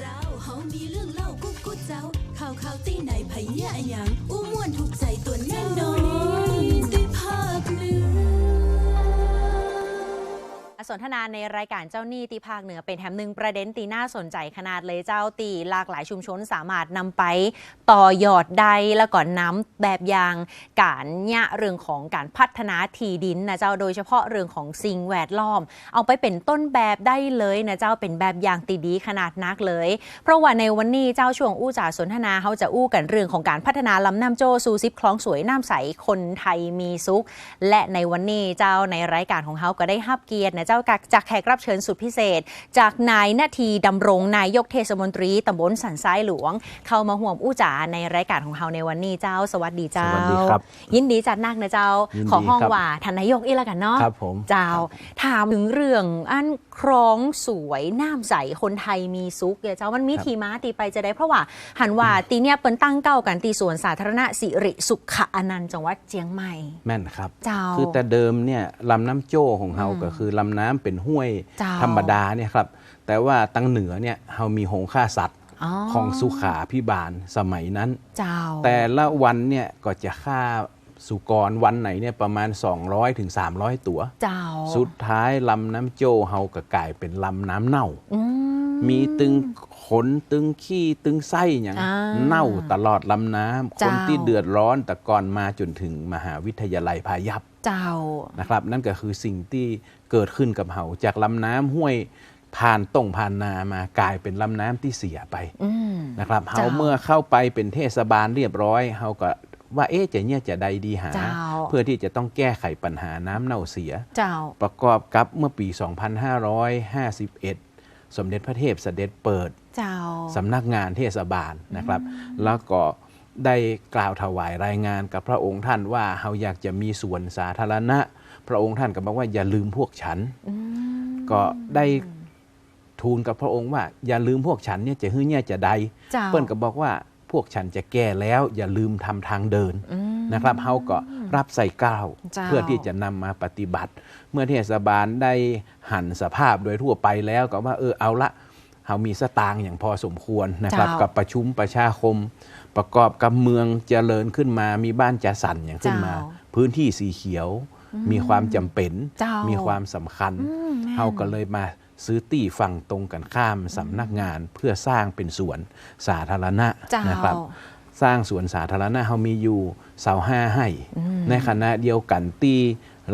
เราเฮามีเรื่องเล่ากุ๊กกุ๊กเจ้าข่าวข่าวตีไหนไผเงี้ยอะหยังอู้ม่วนถูกใจตัวแน่นอน สนทนาในรายการเจ้าหนี้ตีภาคเหนือเป็นแถมหนึ่งประเด็นตีน่าสนใจขนาดเลยเจ้าตีหลากหลายชุมชนสามารถนำไปต่อยอดได้แล้วก็น้ำแบบอย่างการเนี่ยเรื่องของการพัฒนาที่ดินนะเจ้าโดยเฉพาะเรื่องของสิ่งแวดล้อม เอาไปเป็นต้นแบบได้เลยนะเจ้าเป็นแบบอย่างตีดีขนาดนักเลย เพราะว่าในวันนี้เจ้าช่วงอู้จ่าสนทนาเขาจะอู้กันเรื่องของการพัฒนาลำน้ำโจสู่ซิปคลองสวยน้ำใสคนไทยมีสุขและในวันนี้เจ้าในรายการของเขาก็ได้ฮับเกียรตินะเจ้าจากแขกรับเชิญสุดพิเศษ จากนายนาทีดำรงนายกเทศมนตรีตำบลสันทรายหลวง เข้ามาห่วมอู้จ๋าในรายการของเขาในวันนี้เจ้า สวัสดีเจ้า สวัสดีครับ ยินดีจัดนักนะเจ้ายินดีขอห้องครับว่าท่านนายกอีกแล้วกันเนาะครับผมเจ้า ถามถึงเรื่องอันครองสวยน้ำใสคนไทยมีซุกเนี่ยเจ้ามันมีครับทีมาตีไปจะได้เพราะว่าหันว่าตีเนี่ยเปิ้นตั้งเก้ากันตีสวนสาธารณะสิริสุขอนันต์จังหวัดเจียงใหม่ แม่นครับ เจ้า คือแต่เดิมเนี่ยลำน้ำโจ้ของเฮาอืมก็คือลำน้ำเป็นห้วยเจ้าธรรมดาเนี่ยครับแต่ว่าตั้งเหนือเนี่ยเฮามีหงฆ่าสัตว์อ๋อของสุขาพิบาลสมัยนั้นเจ้าแต่ละวันเนี่ยก็จะฆ่าสุกรวันไหนเนี่ยประมาณ 200ถึง300 ตัวเจ้าสุดท้ายลำน้ำโจ้เฮาก็กลายเป็นลำน้ำเน่าอืมีตึงขนตึงขี้ตึงไส้อย่างอ่าเน่าตลอดลำน้ำคเจ้านที่เดือดร้อนแต่ก่อนมาจนถึงมหาวิทยาลัยพายัพ เจ้านะครับ นั่นก็คือสิ่งที่เกิดขึ้นกับเฮาจากลำน้ำห้วยผ่านตรงผ่านนามากลายเป็นลำน้ำที่เสียไปอืมนะครับเฮาเจ้าเมื่อเข้าไปเป็นเทศบาลเรียบร้อยเฮาก็ว่าเอ๊ะจะเนี่ยจะใดดีหาเจ้าเพื่อที่จะต้องแก้ไขปัญหาน้ำเน่าเสียเจ้าประกอบกับเมื่อปี 2551 สมเด็จพระเทพเสด็จเปิดเจ้าสำนักงานเทศบาลนะครับ แล้วก็ ได้กล่าวถวายรายงานกับพระองค์ท่านว่าเฮาอยากจะมีส่วนสาธารณะ พระองค์ท่านก็บอกว่าอย่าลืมพวกฉันอืมก็ได้ทูลกับพระองค์ว่า อย่าลืมพวกฉันเนี่ยจะฮื้อเนี่ยจะใดเจ้าเปิ้นก็บอกว่าพวกฉันจะแก้แล้วอย่าลืมทำทางเดินอืมนะครับเฮาก็รับใส่ก้าวเจ้าเพื่อที่จะนำมาปฏิบัติ เมื่อเทศบาลได้หันสภาพโดยทั่วไปแล้วก็ว่าเออเอาละเฮามีสตางค์อย่างพอสมควรนะครับเจ้ากับประชุมประชาคม ประกอบกับเมืองเจริญขึ้นมา มีบ้านจัดสรรอย่างขึ้นมาเจ้าพื้นที่สีเขียว มีความจำเป็นเจ้ามีมีความสำคัญอืมแม่นเฮาก็เลยมาซื้อที่ฝั่งตรงกันข้ามสำนักงานเพื่อสร้างเป็นสวนสาธารณะเจ้านนะครับ สร้างสวนสาธารณะเฮามีอยู่เสาห้าให้อืมในขณะเดียวกันที่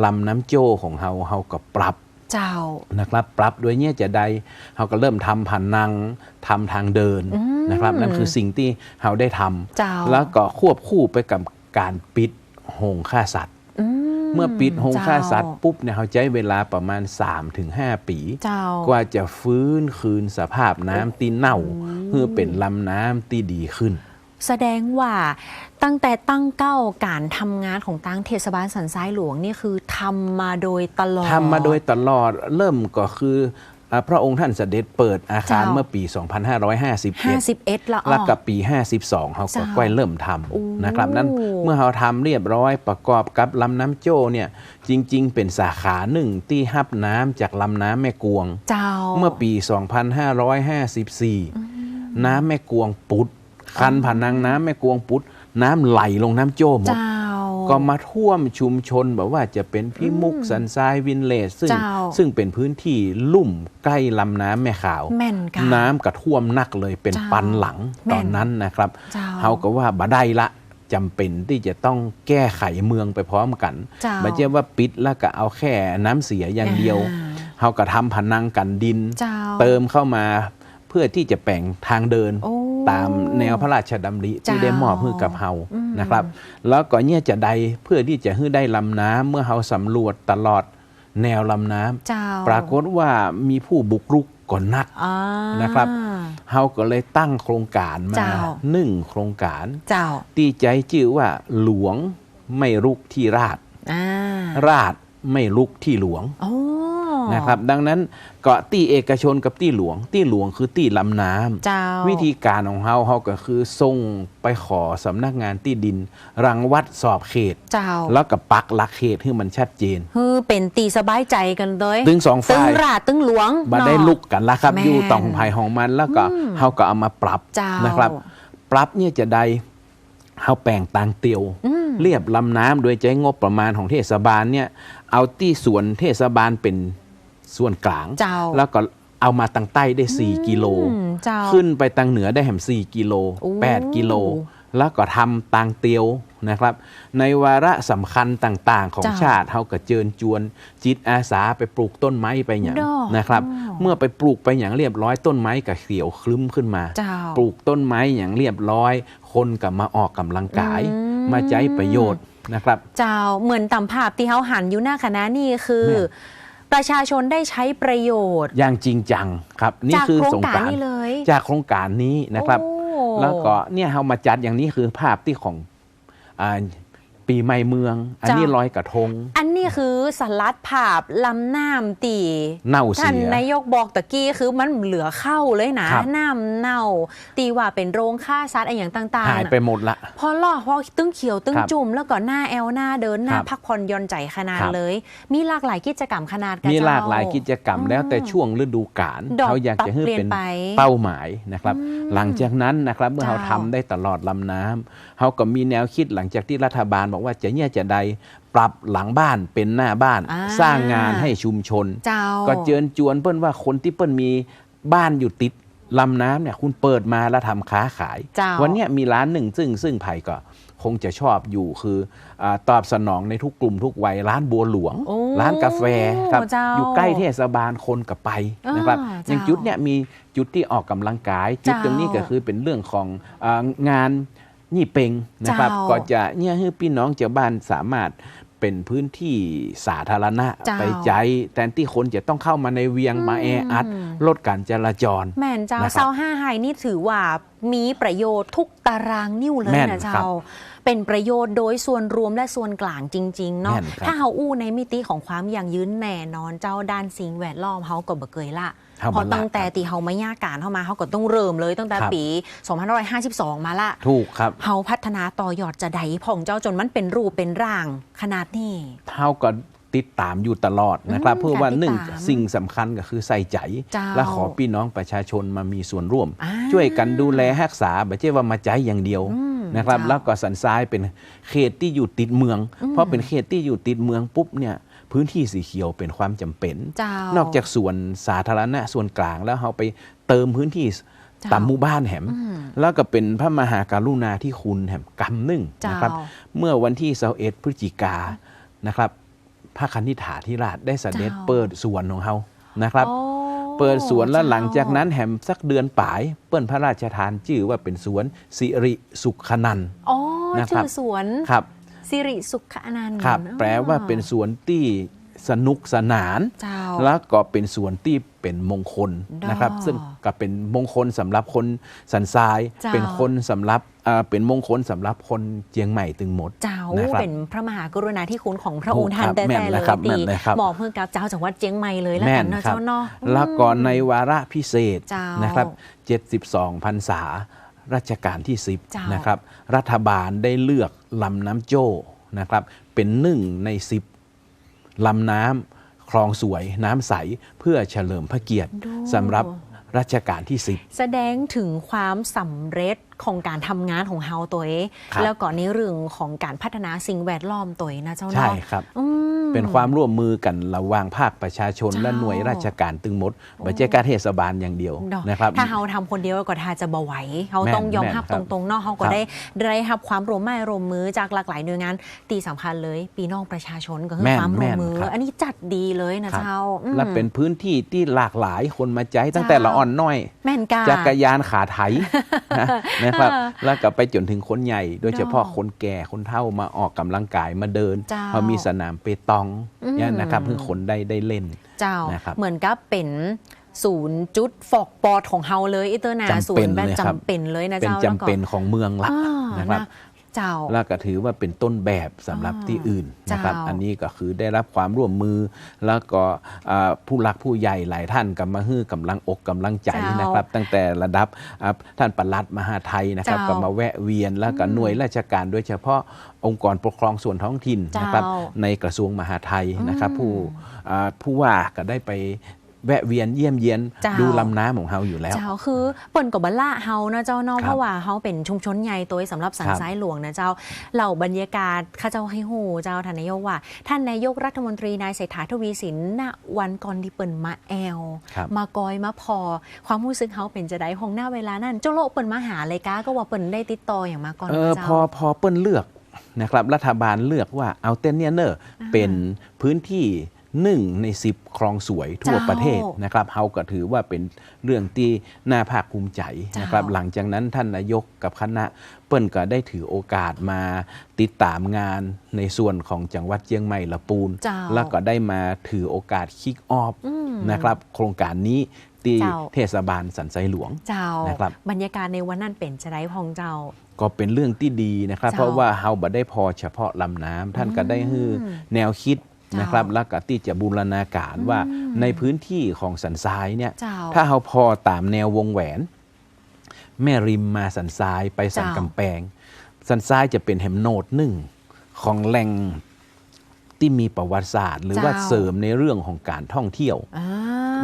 ลำน้ำโจ้ของเฮาเฮาก็ปรับ เจ้านะครับ ปรับด้วยเนี่ยจะได้เฮาก็เริ่มทำผันนังทำทางเดินอืมนะครับ นั่นคือสิ่งที่เฮาได้ทเจ้าำแล้วก็ควบคู่ไปกับการปิดโรงฆ่าสัตว์อืเมื่อปิดโรงฆ่าสัตว์เจ้ปุ๊บเนี่ยเขาใช้เวลาประมาณ 3-5 ปีเจ้ากว่าจะฟื้นคืนสภาพน้ำตีเน่า เพื่อเป็นลำน้ำที่ดีขึ้น แสดงว่าตั้งแต่ตั้งเก้าการทำงานของตั้งเทศบาลสันทรายหลวงนี่คือทำมาโดยตลอดทำมาโดยตลอดเริ่มก็คืออ่าพระองค์ท่านเสด็จเปิดอาคารเจ้าเมื่อปี 2551 51ละอ๋อแล้วกับปี 52เขาก็เจ้าค่อยเริ่มทโอ้ำนะครับ นั้นเมื่อเขาทำเรียบร้อยประกอบกับลำน้ำโจ้เนี่ยจริง ๆ เป็นสาขาหนึ่งที่ฮับน้ำจากลำน้ำแม่กวงเจ้าเมื่อปี 2554 น้ำแม่กวงปุด คันผนังน้ำแม่กวงปุดน้ำไหลลงน้ำโจ้หมดเจ้าก็มาท่วมชุมชนแบบว่าจะเป็นพิมุกสันทรายวินเลสซึ่งเจ้าซึ่งเป็นพื้นที่ลุ่มใกล้ลำน้ำแม่ขาวแม่นค่ะน้ำกระท่วมนักเลยเป็นเจ้าปันหลังแม่นตอนนั้นนะครับเจ้าเขาก็ว่าบ่ได้ละจำเป็นที่จะต้องแก้ไขเมืองไปพร้อมกันเจ้าไม่ใช่ว่าปิดแล้วก็เอาแค่น้ำเสียอย่างเดียวอ่าเขาก็ทำผนังกันดินเจ้าเติมเข้ามาเพื่อที่จะแป่งทางเดินโอ้ ตามแนวพระราชดำริที่เจ้าได้มอบให้กับเฮาอืมนะครับ แล้วก็เนี่ยจะได้เพื่อที่จะให้ได้ลำน้ำเมื่อเฮาสำรวจตลอดแนวลำน้ำเจ้าปรากฏว่ามีผู้บุกรุกก่อนนักอ่านะครับเฮาก็เลยตั้งโครงการมาเจ้าหนึ่งโครงการเจ้าตีใจชื่อว่าหลวงไม่รุกที่ราชอ่าราชไม่ลุกที่หลวงโอ้ นะครับดังนั้นเกาะตี้เอกชนกับตี้หลวง ตี้หลวงคือตี้ลำน้ำเจ้าวิธีการของเฮาเฮาก็คือส่งไปขอสำนักงานที่ดิน รังวัดสอบเขตเจ้าแล้วก็ปักหลักเขตให้มันชัดเจนคือเป็นตีสบายใจกันเลยตึงสองตึงฝ่ายราดตึงหลวงมาได้เนาะลุกกันละครับแม่นอยู่ต่องภายของมันแล้วก็เฮาก็เอามาปรับเจ้านนะครับ ปรับเนี่ยจะได้เฮาแปลงต่างเตียว เรียบลำน้ำโดยใช้งบประมาณของเทศบาลเนี่ยเอาที่ส่วนเทศบาลเป็น ส่วนกลาง เจ้า แล้วก็เอามาตังใต้ได้ 4 กิโล อืมเจ้า ขึ้นไปตังเหนือได้แหม4กิโล โอ้ 8 กิโล แล้วก็ทำตางเตียวนะครับ ในวาระสำคัญต่างๆ ของเจ้าชาติเขาก็เจิญจวน จิตอาสาไปปลูกต้นไม้ไปอย่างดอกนะครับอ๋อเมื่อไปปลูกไปอย่างเรียบร้อยต้นไม้ก็เขียวคลึ้มขึ้นมา เจ้า ปลูกต้นไม้อย่างเรียบร้อย คนก็มาออกกำลังกาย อืม มาใช้ประโยชน์นะครับ เจ้าเหมือนตำภาพที่เขาหันอยู่หน้าคณะนี่คือแม่ ประชาชนได้ใช้ประโยชน์ อย่างจริงจังครับนี่จากคือโครงสงการกรารนี้เลยจากโครงการนี้นะครับโอ้แล้วก็เนี่ยเรามาจัดอย่างนี้คือภาพที่ของอา ปีใหม่เมือง อันนี้เจ้าลอยกระทง อันนี้คือสลัดภาพลำน้ำตีเน่าท่านเสียนายกบอกตะกี้คือมันเหลือเข้าเลยนะครับน้ำเน่า ตีว่าเป็นโรงฆ่าสัตว์อะไรอย่างต่างหายๆไปน่ะหมดละพอล่อพอตึ้งเขียวตึ้งครับจุ่มแล้วก็หน้าแอลหน้าเดินหน้าครับพักผ่อนหย่อนใจขนาดครับเลย มีหลากหลายกิจกรรมขนาดกันมีเจ้หลากหลายกิจกรรมอืมแล้วแต่ช่วงฤดูกาลดอกเขาอยากจะให้ปรับเปลี่ยนเป็นไปเป้าหมายนะครับ หลังจากนั้นนะครับเมื่อเจ้าเขาทำได้ตลอดลำน้ำเขาก็มีแนวคิดหลังจากที่รัฐบาลบอกว่าจะเนี่ยจะใดปรับหลังบ้านเป็นหน้าบ้านอ่าสร้างงานให้ชุมชนเจ้าก็เจิญจวนเปิ้นว่าคนที่เปิ้นมีบ้านอยู่ติดลำน้ำเนี่ยคุณเปิดมาแล้วทำค้าขายเจ้าวันเนี้ยมีร้านหนึ่งซึ่งซึ่งไผ่ก็คงจะชอบอยู่คืออาตอบสนองในทุกกลุ่มทุกวัยร้านบัวหลวงโอ้ร้านกาแฟครับเจ้าอยู่ใกล้เทศบาลคนกับไปนะครับอ่าอย่างเจ้าจุดเนี่ยมีจุดที่ออกกำลังกาย จุดเจ้าตรงนี้ก็คือเป็นเรื่องของอางาน นี่เปงนะครับเจ้าก็จะเนี่ยให้พี่น้องชาวบ้านสามารถเป็นพื้นที่สาธารณะเจ้าไปใจ แทนที่คนจะต้องเข้ามาในเวียงมาแออัด ลดการจราจร แม่นเจ้านะครับเสาห้าไฮนี่ถือว่ามีประโยชน์ทุกตารางนิ้วเลยแม่นนะครัเจ้าบเป็นประโยชน์โดยส่วนรวมและส่วนกลางจริง ๆ เนาะแม่นครับถ้าเฮาอู้ในมิติของความยั่งยืนแน่นอนเจ้าด้านสิ่งแวดล้อมเฮาก็บ่เกยละเฮาบ่เพราะละตั้งแต่ตีเฮามาย่าการเข้ามาเฮาก็ต้องเริ่มเลยตั้งแต่ครับปี 2552 มาละถูกครับเฮาพัฒนาต่อยอดจะใดผ่องเจ้าจนมันเป็นรูปเป็นร่างขนาดนี้เท่าก็ติดตามอยู่ตลอดนะครับอืมเพื่อว่าการติดหนึ่งตามสิ่งสำคัญก็คือใส่ใจเจ้าและขอพี่น้องประชาชนมามีส่วนร่วมอ่าช่วยกันดูแลรักษาไม่ใช่ว่ามาใจอย่างเดียวอืมนะครับเจ้าแล้วก็สันทรายเป็นเขตที่อยู่ติดเมือง เพราะเป็นเขตที่อยู่ติดเมืองปุ๊บเนี่ย พื้นที่สีเขียวเป็นความจำเป็นเจ้านอกจากส่วนสาธารณะส่วนกลางแล้วเราไปเติมพื้นที่เจ้าตามหมู่บ้านแหมแล้วก็เป็นพระมหาการุณาที่คุณแหมกำหนึ่งเจ้านนะครับ เมื่อวันที่21พฤศจิกานะครับพระคันธิถาธิราชได้เสด็จเจ้าเปิดสวนของเขานะครับโอ้เปิดสวนแล้วเจ้หลังจากนั้นแหมสักเดือนป่าย เปิ้นพระราชทานชื่อว่าเป็นสวนสิริสุขนันท์อ๋อนะครับชื่อสวนครับ สิริสุขอนันต์ครับอ๋อแปลว่าเป็นสวนที่สนุกสนานเจ้าแล้วก็เป็นสวนที่เป็นมงคลนะครับดอซึ่งก็เป็นมงคลสำหรับคนสันทรายเจ้าเป็นคนสำหรับอ่าเป็นมงคลสำหรับคนเจียงใหม่ถึงหมด เจ้านะครับเป็นพระมหากรุณาธิคุณของพระองค์ถูกท่านครับแต่แม่นแต่เลเลยยครับดีแม่นเลยครับหมอบเพื่อกับเจ้าจังหวัดเจียงใหม่เลยแล้วแม่กันนเนาะครับเจ้าเนาะแล้วก็ในวาระพิเศษเจ้านนะครับ 72พรรษา รัชกาลที่เจ้า10นะครับรัฐบาลได้เลือกลำน้ำโจ้นะครับเป็นหนึ่งใน 10ลำน้ำคลองสวยน้ำใสเพื่อเฉลิมพระเกียรติดูสำหรับ รัชกาลที่ 10 แสดงถึงความสำเร็จของการทำงานของเฮาตัวเองครับแล้วก็ในเรื่องของการพัฒนาสิ่งแวดล้อมตัวเองนะเจ้าใช่เนาะครับอืมเป็นความร่วมมือกันระหว่างภาคประชาชนเจ้าและหน่วยราชการตึงหมดไม่ใช่การเทศบาลอย่างเดียวเนาะนะครับถ้าเฮาทำคนเดียวก็ท่าจะบ่ไหวเฮาแม่นต้องยอมรับแม่นครัตบรงๆเนาะเฮาก็ครับได้ได้รับความร่วมไม้ร่วมมือจากหลากหลายหน่วยงานตีสำคัญเลยปีน้องประชาชนก็คือแม่นความร่วมมือแม่นครับอันนี้จัดดีเลยนะครับเจ้าอืมและเป็นพื้นที่ที่หลากหลายคนมาใจตั้งแต่เจ้าละอ่อนน้อย แม่นกาจักรยานขาไถนะนะครับเออแล้วก็ไปจนถึงคนใหญ่ โดยเฉพาะเนาะคนแก่คนเฒ่ามาออกกำลังกายมาเดินเจ้าพอมีสนามเปตองอืมเนี่ยนะครับเพื่อคนได้ได้เล่นเจ้านะครับเหมือนกับเป็นศูนย์จุดฟอกปอดของเฮาเลยอิเตอร์นาจำศูเป็นนย์แบบเลยครับจำเป็นเลยนะเป็นเจ้าจำเป็นของเมืองละอ่านะครับนะ เจ้าแล้วก็ถือว่าเป็นต้นแบบสำหรับที่อื่นนะครับเจ้าอันนี้ก็คือได้รับความร่วมมือ แล้วก็อ่าผู้หลักผู้ใหญ่หลายท่านก็มาฮื้อกำลังอกกำลังใจเจ้านนะครับ ตั้งแต่ระดับอ่าท่านปลัดมหาไทยนะครับเจ้าก็มาแวะเวียนแล้วก็หน่วยราชการโดยเฉพาะองค์กรปกครองส่วนท้องถิ่นนะครับเจ้าในกระทรวงมหาไทยนะครับอืมผู้อ่าผู้ว่าก็ได้ไป แวะเวียนเยี่ยมเยียนเจ้าดูลำน้ำของเฮาอยู่แล้ว เจ้าคือเปิ่นกับบละเฮานะเจ้าเนอกครับเพราะว่าเฮาเป็นชุมชนใหญ่ตัวสำหรับสันครับซ้ายหลวงนะเจ้าเหล่าบรรยากาศข้าเจ้าให้หูเจ้าท่านนายกว่า ท่านนายกรัฐมนตรีนายเศรษฐาทวีสินณวันก่อนที่เปิ่นมาแอลครับมากอยมาพอ ความรู้สึกเฮาเป็นจะได้ของหน้าเวลานั้นเจ้าโลกเปิ่นมาหาเลยก้าก็ว่าเปิ่นได้ติดต่ออย่างมาก่อนเออเจ้าพอพอเปิ้นเลือกนะครับรัฐบาลเลือกว่าเอาเต้นเนี่ยเนอร์เป็นพื้นที่ หนึ่งในสิบคลองสวยทั่วเจ้าประเทศนะครับเฮาก็ถือว่าเป็นเรื่องที่น่าภาคภูมิใจนะครับเจ้าหลังจากนั้นท่านนายกกับคณะเปิ้นก็ได้ถือโอกาสมาติดตามงานในส่วนของจังหวัดเชียงใหม่ละปูนเจ้าแล้วก็ได้มาถือโอกาสคิกออฟอืมนะครับโครงการนี้ที่เจ้าเทศบาลสันไซหลวงเจ้านะครับบรรยากาศในวันนั้นเป็นจะได้พองเจ้า ก็เป็นเรื่องที่ดีนะครับเจ้าเพราะว่าเฮาบ่ได้พอเฉพาะลำน้ำท่านก็ได้ฮือแนวคิดเจ้า นนะครับแล้วก็ที่จะบูรณาการว่าในพื้นที่ของสันทรายเนี่ยเจ้าถ้าเฮาพอตามแนววงแหวน แม่ริมมาสันทรายไปสันเจ้ากำแพงสันทรายจะเป็นแหมโนดหนึ่งของแหล่งที่มีประวัติศาสตร์ หรือว่าเจ้าเสริมในเรื่องของการท่องเที่ยวอ่า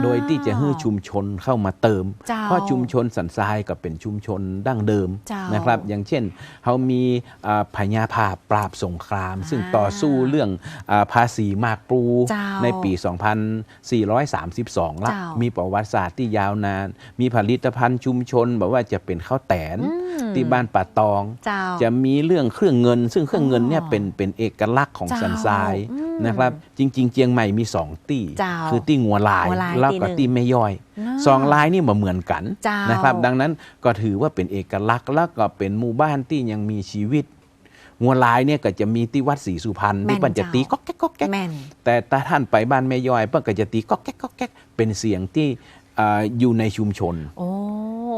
โดยที่จะให้ชุมชนเข้ามาเติมเจ้าเพราะชุมชนสันทรายก็เป็นชุมชนดั้งเดิมเจ้านนะครับ อย่างเช่นเขามีอ่าพญาภาพปราบสงคราม ซึ่งต่อสู้เรื่องอาภาษีมากปรูเจ้าในปี 2432 ละเจ้ามีประวัติศาสตร์ที่ยาวนาน มีผลิตภัณฑ์ชุมชนแบบว่าจะเป็นข้าวแตนอืมที่บ้านป่าตองเจ้าจะมีเรื่องเครื่องเงิน ซึ่งเครื่องเงินเนี่ยอ๋อเป็นเป็นเอกลักษณ์ของเจ้าสันทรายอืม นะครับ จริง ๆ เจียงใหม่มีสองตี้เจ้าคือตี้งัวลายงัวลายแล้วก็ตี้หนึ่งตี้แม่ย่อยน่าสองลายนี่มาเหมือนกันเจ้านนะครับ ดังนั้นก็ถือว่าเป็นเอกลักษณ์แล้วก็เป็นหมู่บ้านที่ยังมีชีวิตงัวลายเนี่ยก็จะมีที่วัดศรีสุพรรณแม่นที่ปัญจะตีเจ้าก๊อกแก๊กก๊อกแก๊กแม่นแต่ถ้าท่านไปบ้านแม่ย่อยเปิ้นก็จะตีก๊อกแก๊กก๊อกแก๊กเป็นเสียงที่อ่าอยู่ในชุมชนโอ้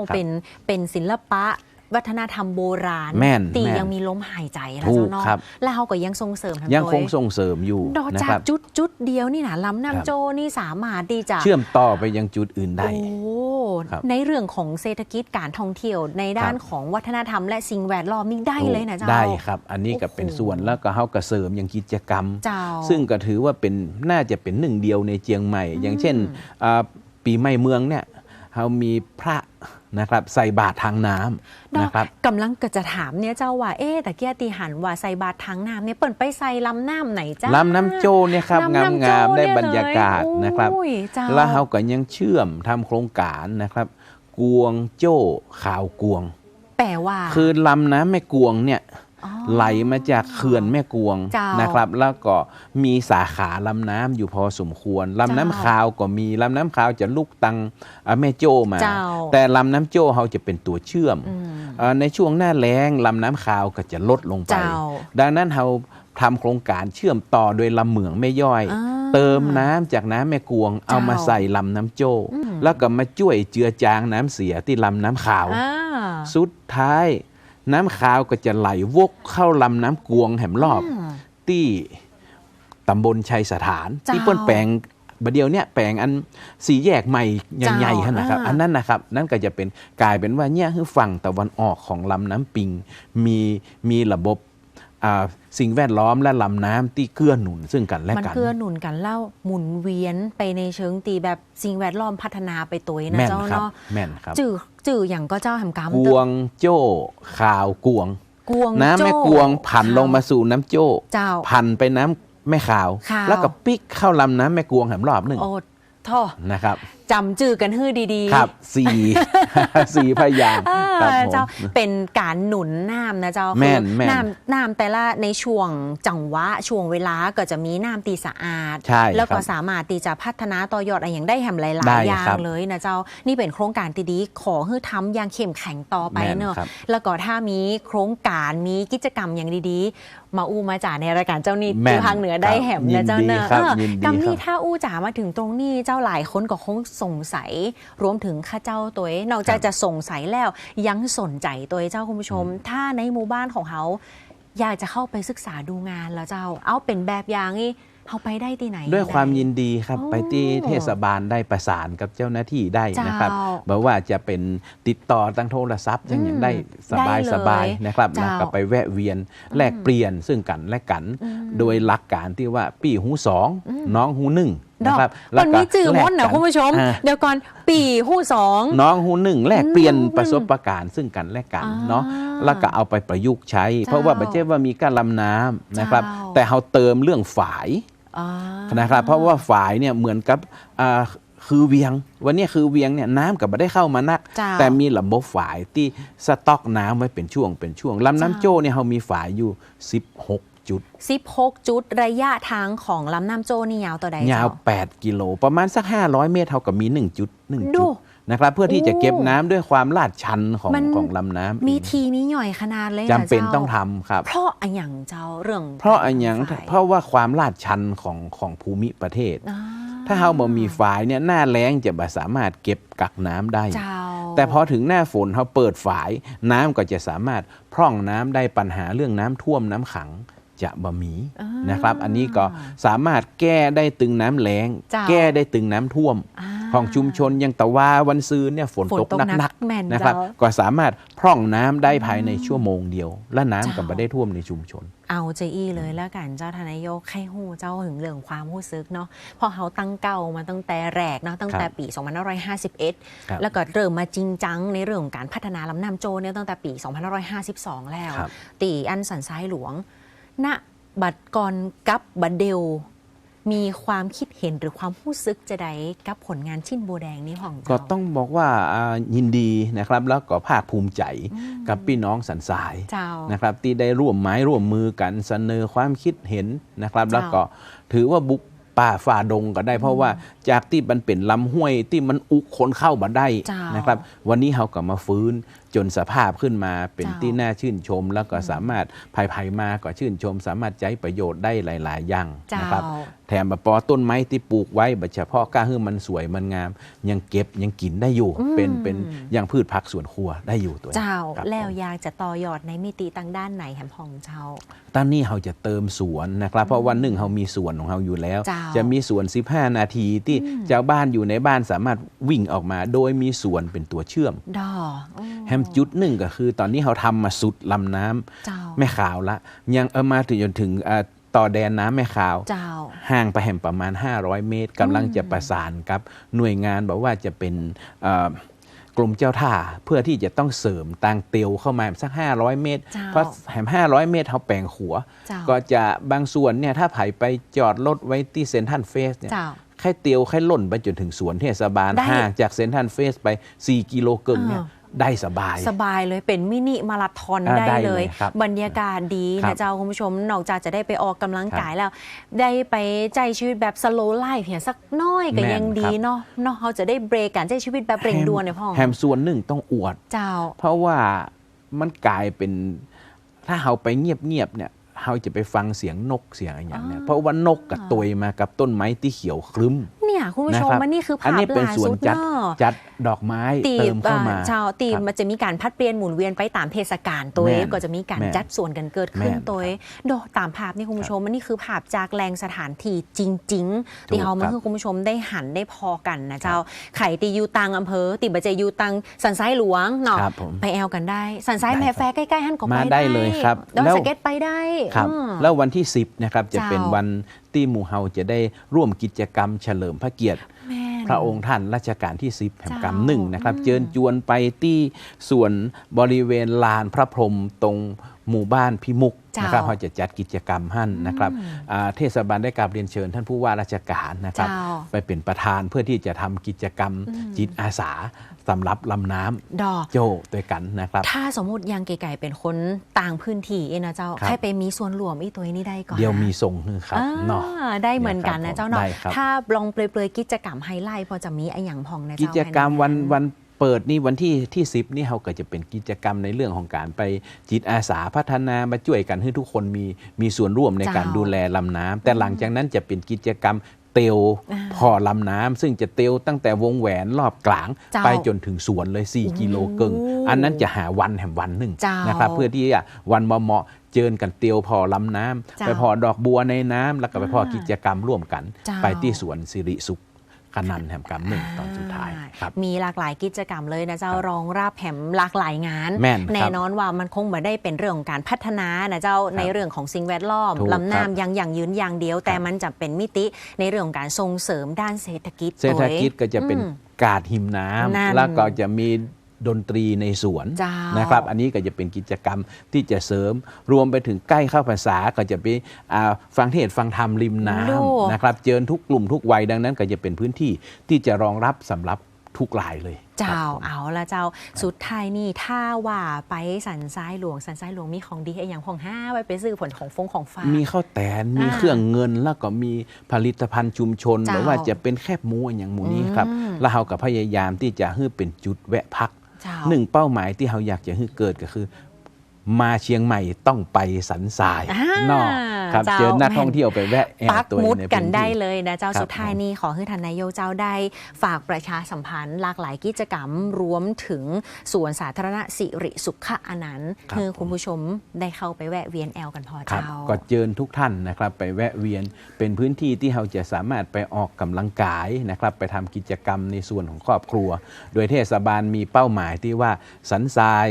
ครับเป็นเป็นศิลปะ วัฒนธรรมโบราณ แม่นตีแม่นยังมีลมหายใจนะถูเจ้ากเนาะครับ แล้วเขาก็ยังส่งเสริมทำยังโดคงส่งเสริมอยู่นอกนะจาคกรับ จุดจุดเดียวนี่นะลำครับ น้ำโจนี่สามารถที่จะ เชื่อมต่อไปยังจุดอื่นได้ โอ้ ครับในเรื่องของเศรษฐกิจการท่องเที่ยวในด้านครับ ของวัฒนธรรมและสิ่งแวดล้อมนี่ได้เลยนะเจ้า ได้ครับ อันนี้ก็เป็นโอ้โห ส่วนแล้วก็เฮาก็เสริมอย่างกิจกรรม เจ้า ซึ่งก็ถือว่าเป็นน่าจะเป็นหนึ่งเดียวในเจียงใหม่ อย่างเช่นอ่าปีใหม่เมืองเนี่ย เรามีพระนะครับใส่บาตรทางน้ำเนาะนะครับกำลังก็จะถามเนี่ยเจ้าว่าเอ๊ะแต่เกียตีหันว่าใส่บาตรทางน้ำเนี่ยเปิดไปใส่ลำน้ำไหนเจ้าลำน้ำโจเนี่ยครับลำงามน้ำโจ้งามๆได้เนี่ยบรรยากาศเลยนะครับอุ้ยเจ้าแล้วเราก็ยังเชื่อมทำโครงการนะครับ กวงโจ้ขาวกวง แปลว่า คือลำน้ำแม่กวงเนี่ยอ๋อ ไหลมาจากเขื่อนแม่กวงเจ้านนะครับ แล้วก็มีสาขาลำน้ำอยู่พอสมควรลำน้ำเจ้าขขาวก็มีลำน้ำขาวจะลูกตังอะแม่โจ้มาเจ้าแต่ลำน้ำโจ้เขาจะเป็นตัวเชื่อมอืมเอ่อในช่วงหน้าแล้งลำน้ำขาวก็จะลดลงไปเจ้าดังนั้นเราทำโครงการเชื่อมต่อโดยลำเหมืองแม่ย่อยอ่าเติมน้ำจากน้ำแม่กวง เอามาใส่ลำน้ำโจ้อืมแล้วก็มาช่วยเจือจางน้ำเสียที่ลำน้ำขาวอ่าสุดท้าย น้ำขาวก็จะไหลวกเข้าลำน้ำกวงแหมรอบอืมที่ตำบลชัยสถานเจ้าที่เปิ้นแปลงบดเดียวเนี่ยแปลงอันสีแยกใหม่ใหญ่ๆเจ้าขนาดนะครับอ่าอันนั้นนะครับ นั่นก็จะเป็นกลายเป็นว่าเนี่ยคือฝั่งตะวันออกของลำน้ำปิง มีมีระบบอ่าสิ่งแวดล้อมและลำน้ำที่เกื้อหนุนซึ่งกันและมันกันเกื้อหนุนกันเล่าหมุนเวียนไปในเชิงตีแบบสิ่งแวดล้อมพัฒนาไปตัวเองนะแม่นเจ้าครับเนาะแม่นครับจื่อ จื่ออย่างก็เจ้าแห่งกรรมกวงโจ้ขาวกวงกวงน้ำแม่กวงผันลงมาสู่น้ำโจ้เจ้าผันไปน้ำแม่ขาว แล้วก็ปิกเข้าลำน้ำแม่กวงแหมรอบหนึ่งโอ้ท่อนะครับ จำจื่อกันฮื้อดีๆ ครับสี่สี่พยางค์อ่าครับผม เจ้าเป็นการหนุนน้ำนะเจ้าแม่นคือแม่น น้ำน้ำแต่ละในช่วงจังหวะช่วงเวลาก็จะมีน้ำตีสะอาด ใช่แล้วก็ครับ สามารถตีจะพัฒนาต่อยอดอะไรอย่างได้แหมหได้ลายๆอย่างครับ เลยนะเจ้า นี่เป็นโครงการที่ดีขอให้ทำอย่างเข้มแข็งต่อไปแม่นเนอะครับ แล้วก็ถ้ามีโครงการมีกิจกรรมอย่างดีๆ มาอู้มาจ่าในรายการเจ้านี่แม่นที่ภาคเหนือได้แหมนะเจ้าเนอะครับเออยินดีกำนี่ครับถ้าอู้จ๋ามาถึงตรงนี้เจ้าหลายคนก็คงสงสัยรวมถึงข้าเจ้าตัวเองนอกจากครับจะสงสัยแล้วยังสนใจตัวเองเจ้าคุณผู้ชม ถ้าในหมู่บ้านของเขาอยากจะเข้าไปศึกษาดูงานแล้วเจ้า เอาเป็นแบบอย่างนี่เขาไปได้ที่ไหน ด้วยความยินไดีครับโอ้ไปที่เทศบาลได้ประสานกับเจ้าหน้าที่ได้นะครับเจ้าบอกว่าจะเป็นติดต่อตั้งโทรศัพท์อย่างอย่างได้สบายได้เลยสบายนะครับเจ้าแล้วก็ไปแวะเวียนแลกเปลี่ยนซึ่งกันและกันอืมโดยหลักการที่ว่าปีหูสองอืมน้องหูหนึ่ง ดอกนะครับวันนี้จือมดนะแลกกัคุณผู้ชมอ่าเดี๋ยวก่อนปีหู้สองน้องหูหนึ่งแลกเปลี่ยนอืมประสบการณ์ซึ่งกันและกันอ่าเนาะแล้วก็เอาไปประยุกต์ใช้เจ้าเพราะว่าไม่ใช่ว่ามีการลำน้ำนะครับเจ้าแต่เราเติมเรื่องฝายอ่านะครับเพราะว่าฝายเนี่ยเหมือนกับอ่าคือเวียง วันนี้คือเวียงเนี่ยน้ำกับไม่ได้เข้ามานักเจ้าแต่มีระบบฝายที่สต็อกน้ำไว้เป็นช่วงเป็นช่วงลำน้ำเจ้าโจ้เนี่ยเขามีฝายอยู่ 16 จุด 16 จุดระยะทางของลำน้ำโจนี่ยาวต่อใดยาวเจ้า8กิโล ประมาณสัก 500 เมตรเท่ากับมี 1 จุด1ดูจุดนะครับเพื่อที่จะเก็บโอ้น้ำด้วยความลาดชันของมันของลำน้ำมีเองทีมีหน่อยขนาดเลยะจำเป็นจ้าต้องทำครับ เพราะอันอย่างเจ้าเรื่อง เพราะอันอย่างฝ่ายเพราะว่าความลาดชันของของภูมิประเทศอ่ถ้าเราบ่มีฝายเนี่ยหน้าแล้งจะบ่สามารถเก็บกักน้ำได้เจ้าแต่พอถึงหน้าฝนเขาเปิดฝายน้ำก็จะสามารถพร่องน้ำได้ปัญหาเรื่องน้ำท่วมน้ำขัง จะบ่มีอ่านนะครับ อันนี้ก็สามารถแก้ได้ตึงน้ำแล้งเจ้าแก้ได้ตึงน้ำท่วมอ่าของชุมชนอยังตะวาวันซืนเนี่ยฝนฝนตกตกหนัหนักกแม่นๆนะครับเจ้าก็สามารถพร่องน้ำได้ภายในชั่วโมงเดียว และน้ำก็เจ้าไม่ได้ท่วมในชุมชน เอาเจอี้เลยแล้วกันเจ้าทานนายกให้หูเจ้าถึงเรื่องความรู้สึกเนาะเพราะเขาตั้งเก่ามาตั้งแต่แรกเนาะตั้งแต่ปีครับ2551 แล้วก็เริ่มมาจริงจังในเรื่องของการพัฒนาลำน้ำโจเนี่ยตั้งแต่ปี 2552 แล้วครับตีอันสันซ้ายหลวง ณบัดก่อนกับบัดเดลมีความคิดเห็นหรือความรู้สึกจะได้กับผลงานชิ้นโบแดงนี้ของก็เจ้าต้องบอกว่าอ่ายินดีนะครับแล้วก็ภาคภูมิใจกับพี่น้องสันสายเจ้านะครับที่ได้ร่วมไม้ร่วมมือกันเสนอความคิดเห็นนะครับเจ้าแล้วก็ถือว่าบุกป่าฝ่าดงก็ได้เพราะว่าจากที่มันเป็นลำห้วยที่มันอุกคนเข้ามาได้เจ้านนะครับ วันนี้เขาก็มาฟื้น จนสภาพขึ้นมาเป็นเจ้าที่น่าชื่นชม แล้วก็สามารถภายภายมาก็ชื่นชม สามารถใช้ประโยชน์ได้หลาย ๆ อย่างเจ้านะครับแถมมาปอต้นไม้ที่ปลูกไว้บัเฉพาะก้าให้มันสวยมันงาม ยังเก็บยังกินได้อยู่อืมเป็นเป็นอย่างพืชผักสวนครัวได้อยู่ตัวนี้เจ้าครับแล้วผมอยากจะต่อยอดในมิติต่างด้านไหนแหมพองเจ้าตอนนี้เราจะเติมสวนนะครับ เพราะวันหนึ่งเรามีสวนของเราอยู่แล้วเจ้าจะมีสวน 15 นาทีที่เจ้าบ้านอยู่ในบ้านสามารถวิ่งออกมา โดยมีสวนเป็นตัวเชื่อมดออืมแฮมจุดหนึ่งก็คือ ตอนนี้เราทำมาสุดลำน้ำเจ้าแม่ขาวละ ยังเออมาถึงจนถึงอ่าต่อแดนน้ำแม่ขาวเจ้าห่างไปแห่งประมาณ 500 เมตรกำลังจะประสานกับหน่วยงานบอกว่าจะเป็นเอ่อกรมเจ้าท่าเพื่อที่จะต้องเสริมตางเตียวเข้ามาสัก 500 เมตรเจ้าเพราะแหม500 เมตรเขาแปลงขัวเจ้าก็จะบางส่วนเนี่ยถ้าไผ่ไปจอดรถไว้ที่เซนทรันเฟสเนี่ยเจ้าแค่เตียวแค่ล่นไปจนถึงสวนเทศบาลได้ห่างจากเซนทรันเฟสไป 4 กิโลเกินเนี่ยอ่า ได้สบาย สบายเลยเป็นมินิมาราธอนอ่าได้ได้เลเลยยครับบรรยากาศดีครันะบเจ้าคุณผู้ชมนอกจากจะได้ไปออกกำลังครับกายแล้ว ได้ไปใจชีวิตแบบสโลไลฟ์เพียงสักน้อยก็แม่นยังดีครับ เนาะเนาะเขาจะได้เบรกการใช้ชีวิตแบบเร่งด่วนเนี่ยพ่อแฮมส่วนหนึ่งต้องอวด เจ้า เพราะว่ามันกลายเป็นถ้าเราไปเงียบๆเนี่ยเราจะไปฟังเสียงนกเสียงอะไรอย่างเนี่ยอ่าเพราะว่านกกับตวยมากับต้นไม้ที่เขียวครึ้ม เนี่ยคุณผู้ชมนะครับมันนี่คืออันภาพนี้เป็นล่าสวนสุดจัดเนาะจัดดอกไม้ตีเติมเข้ามาชาวตีครับมันจะมีการพัดเปลี่ยนหมุนเวียนไปตามเทศกาลตัวเองแม่นก็จะมีการแม่นจัดส่วนกันเกิดขึ้นแม่นตัวเองโดตามภาพนี่คุณผู้ชมมันนี่คือภาพจากแรงสถานที่จริงๆที่เขามาครับให้คุณผู้ชมได้หันได้พอกันนะเจ้าไข่ตียูตังอำเภอตีบะเจยูตังสันซ้ายหลวงเนาะครับผมไปแอลกันได้ สันซ้ายได้แม่ครับแฟร์ใกล้ๆหันก็ไปมาได้เลยครับดอยแล้วสะเก็ตไปได้ครับอืมแล้ววันที่ 10นะครับจะเจ้าเป็นวัน ที่หมู่เฮาจะได้ร่วมกิจกรรมเฉลิมพระเกียรติ พระองค์ท่านรัชกาลที่สิบแห่งกรรมหนึ่งนะครับ เจิญจวนไปที่ส่วนบริเวณลานพระพรหมตรง หมู่บ้านพิมุกเจ้านนะครับเขาจะจัดกิจกรรมหั่นนะครับอืมอ่าเทศบาลได้กราบเรียนเชิญท่านผู้ว่าราชการนะครับเจ้าไปเป็นประธานเพื่อที่จะทำกิจกรรมอืมจิตอาสาสำหรับลำน้ำดอกโจด้วยกันนะครับ ถ้าสมมติยังเก๋ๆเป็นคนต่างพื้นที่เองนะเจ้าครับใครไปมีส่วนรวมอีตัวนี้ได้ก่อน เดี๋ยวนะมีส่งให้ครับอ่าเนาะได้เหมือนกันเนี่นะยครับเจ้าเนาะได้ครับถ้าลองเปลยๆกิจกรรมไฮไลท์พอจะมีไอ้อย่างพองนะกิเจ้าจกรรมวันภายใวัน เปิดนี่วันที่ที่สิบนี่เขาก็จะเป็นกิจกรรมในเรื่องของการไปจิตอาสาพัฒนามาช่วยกันให้ทุกคนมีมีส่วนร่วมในการเจ้าดูแลลำน้ำแต่หลังจากนั้นจะเป็นกิจกรรมเตียวพอลำน้ำซึ่งจะเตียวตั้งแต่วงแหวนรอบกลางเจ้าไปจนถึงสวนเลย 4 กิโลเกิงโอ้อันนั้นจะหาวันแห่งวันหนึ่งเจ้านนะครับเพื่อที่จะวันเหมาะๆเจิญกันเตียวพอลำน้ำเจ้าไปพอดอกบัวในน้ำแล้วก็ไปพออ่ากิจกรรมร่วมกันเจ้าไปที่สวนสิริสุข กนันแห่งกรรมหนึ่งตอนสุดท้ายครับมีหลากหลายกิจกรรมเลยนะเจ้าครับรองรับแหมหลากหลายงานแม่นครับแน่นอนว่ามันคงไม่ได้เป็นเรื่องของการพัฒนานะเจ้าในเรื่องของสิ่งแวดล้อมถูกลำครับน้ำยังอย่างยืนอย่างเดียว แต่มันจะเป็นมิติในเรื่องของการส่งเสริมด้านเศรษฐกิจเศรษฐกิจตัวก็จะเป็นอืมกาดหิมน้นั่นำแล้วก็จะมี ดนตรีในสวนเจ้านนะครับ อันนี้ก็จะเป็นกิจกรรมที่จะเสริมรวมไปถึงใกล้เข้าภาษาก็จะไปอ่าฟังเทศน์ฟังธรรมริมน้โอ้ำนะครับ เจอทุกกลุ่มทุกวัยดังนั้น ก็จะเป็นพื้นที่ที่จะรองรับสำหรับทุกรายเลย เจ้าครับผมเอาละเจ้าสุดท้ายนี่ถ้าว่าไปสันซ้ายหลวงสันซ้ายหลวงมีของดีไอ้อย่างของห้าไว้ไปซื้อผลของฟงของฟ้ามีข้าวแตนมีอ่าเครื่องเงินแล้วก็มีผลิตภัณฑ์ชุมชนเจ้าหรือว่าจะเป็นแคบหมูอย่างหมูนี้ครับอืมแล้วเราก็พยายามที่จะให้เป็นจุดแวะพักเจ้า หนึ่งเป้าหมายที่เราอยากจะให้เกิดก็คือ มาเชียงใหม่ต้องไปสันทรายอ่านอก ครับเจ้าเจอนักท่องเที่ยวไปแวะแอปับกตัวมุดในกันพื้ที่ได้เลยนะเจ้าครับสุดท้ายนี้ขอให้ท่านนายกเจ้าได้ ฝากประชาสัมพันธ์หลากหลายกิจกรรมรวมถึงสวนสาธารณะสิริสุขอนันต์ครับคือคุณผู้ชมได้เข้าไปแวะเวียนแอลกันพอครับเจ้าก็เจิญทุกท่านนะครับไปแวะเวียนเป็นพื้นที่ที่เราจะสามารถไปออกกำลังกายนะครับไปทำกิจกรรมในส่วนของครอบครัว โดยเทศบาลมีเป้าหมายที่ว่าสันทราย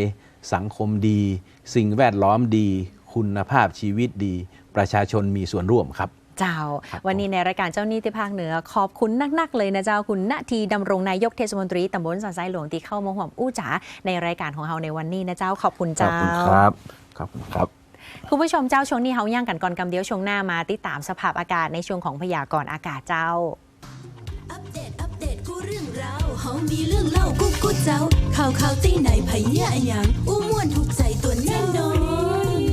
สังคมดี สิ่งแวดล้อมดี คุณภาพชีวิตดีประชาชนมีส่วนร่วมครับ เจ้าครับวันนี้ในรายการเจ้าหนี้ที่ภาคเหนือ ขอบคุณนักๆเลยนะเจ้าคุณณทีดำรงนายกเทศมนตรีตำบลสันทรายหลวงที่เข้ามาห่วมอู้จ๋าในรายการของเราในวันนี้นะเจ้าขอบคุณขอเจ้าบคุณครับขอบคุณครับคุณผู้ชมเจ้าช่วงนี้เฮาย่างกันก่อนกำเดียวช่วงหน้ามาติดตามสภาพอากาศในช่วงของพยากรณ์อากาศเจ้า อัปเดต อัปเดต กูเรื่องราวเฮามีเรื่องเล่ากูกูเจ้า ข่าวข่าวตีไหนไผเนี่ยอะหยังอู้ม่วนถูกใจตัวแน่นอน